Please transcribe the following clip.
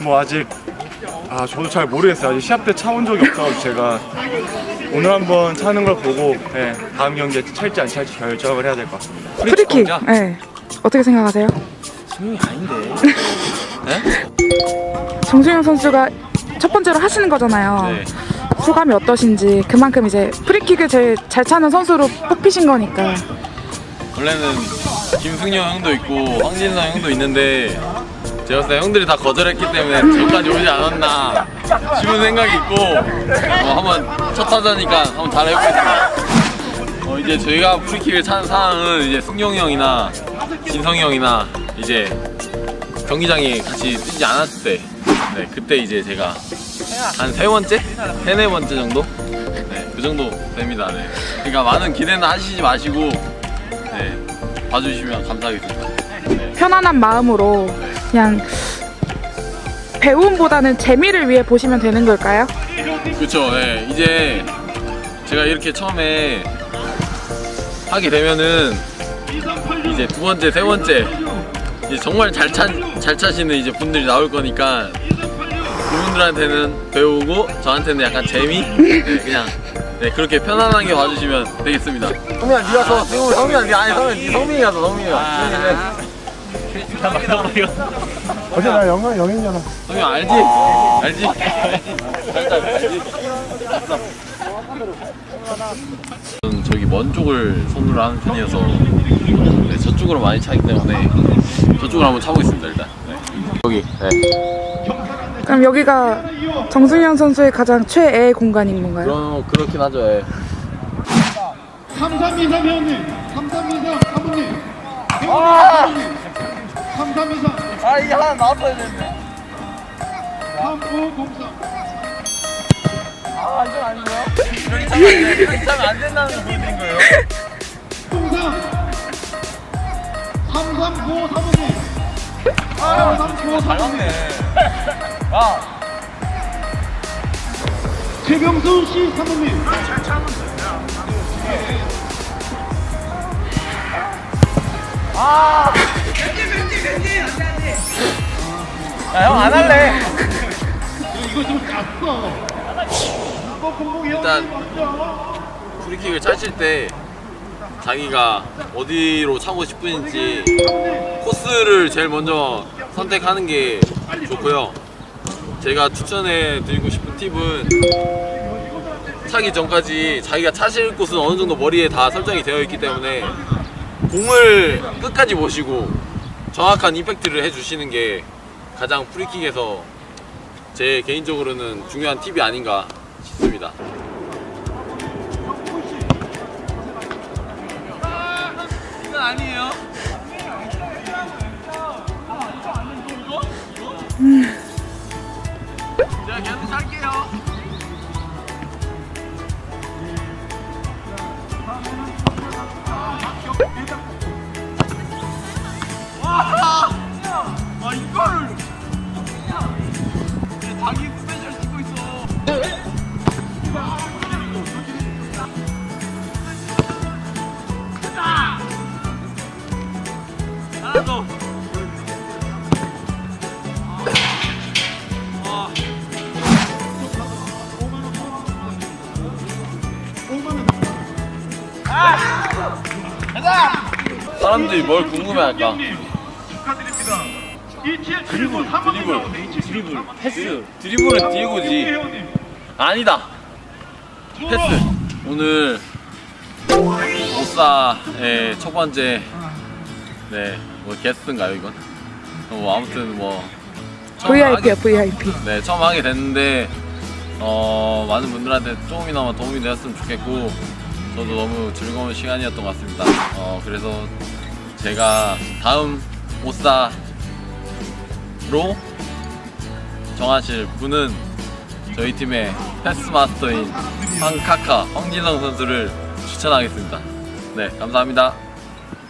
뭐 아직 아 저도 잘 모르겠어요. 아직 시합 때 차본 적이 없어서 제가 오늘 한번 차는 걸 보고 예, 다음 경기에 찰지 안 찰지 결정을 해야 될 것 같습니다. 프리킥. 네. 어떻게 생각하세요? 수능이 아닌데. 정수영 선수가 첫 번째로 하시는 거잖아요. 네. 소감이 어떠신지 그만큼 이제 프리킥을 제일 잘 차는 선수로 뽑히신 거니까 원래는 김승영 형도 있고 황진성 형도 있는데 제가 봤을 때 형들이 다 거절했기 때문에 저까지 오지 않았나 싶은 생각이 있고 어, 한번 첫 타자니까 한번 잘해보겠습니다. 어, 이제 저희가 프리킥을 차는 상황은 이제 승용 형이나 진성이 형이나 이제 경기장에 같이 뛰지 않았을 때 네, 그때 이제 제가 한 세 번째? 세네 번째 정도? 네, 그 정도 됩니다. 네. 그러니까 많은 기대는 하시지 마시고 네, 봐주시면 감사하겠습니다. 네. 편안한 마음으로 그냥 배움보다는 재미를 위해 보시면 되는 걸까요? 그렇죠. 네. 이제 제가 이렇게 처음에 하게 되면은 이제 두 번째, 세 번째 이제 정말 잘 차, 잘 차시는 이제 분들이 나올 거니까 그분들한테는 배우고 저한테는 약간 재미? 네, 그냥 네, 그렇게 편안하게 봐주시면 되겠습니다. 성민아, 네가 서, 성민아, 네 아니 성민, 네 성민이가 서, 성민이가. 성민이 어제 나 영광 영인잖아. 성민 알지? 알지? 알지? 알지? 저는 저기 먼 쪽을 손으로 하는 편이어서 네, 저쪽으로 많이 차기 때문에 저쪽으로 한번 차보겠습니다 일단 네. 여기 네. 그럼 여기가 정승영 선수의 가장 최애 공간인 건가요? 그럼 그렇긴 하죠 예. 3323 회원님, 3323 사부님, 회원님, 3323, 아 이게 하나 나왔어야 되는데. 3503. 아 이건 아니고요? 여기 차면 안 돼. 여기 차면 안 된다는 거 보여드린 거예요? 3395 사부님, 3395잘 사부님, 맞네 야 최병수 씨 사부님, 야형 안 할래 이거 좀 공공 일단. 프리킥을 차실 때 자기가 어디로 차고 싶은지 코스를 제일 먼저 선택하는 게 좋고요. 제가 추천해 드리고 싶은 팁은 차기 전까지 자기가 차실 곳은 어느 정도 머리에 다 설정이 되어 있기 때문에 공을 끝까지 보시고 정확한 임팩트를 해주시는 게 가장 프리킥에서 제 개인적으로는 중요한 팁이 아닌가 싶습니다. 이건 아니에요. 더. 사람들이 뭘 궁금해할까? 축하드립니다. 2779 사부님 드리블, 나오네. 드리블, 패스. 드리블은 디에고지. 회원님. 아니다. 패스. 오늘 오사의 첫 번째 네 뭐 게스트인가요 이건? 뭐 아무튼 뭐 처음 하게- VIP 네 처음 하게 됐는데 어 많은 분들한테 조금이나마 도움이 되었으면 좋겠고 저도 너무 즐거운 시간이었던 것 같습니다. 어 그래서 제가 다음 오사로 정하실 분은 저희 팀의 패스 마스터인 황카카 황진성 선수를 추천하겠습니다. 네 감사합니다.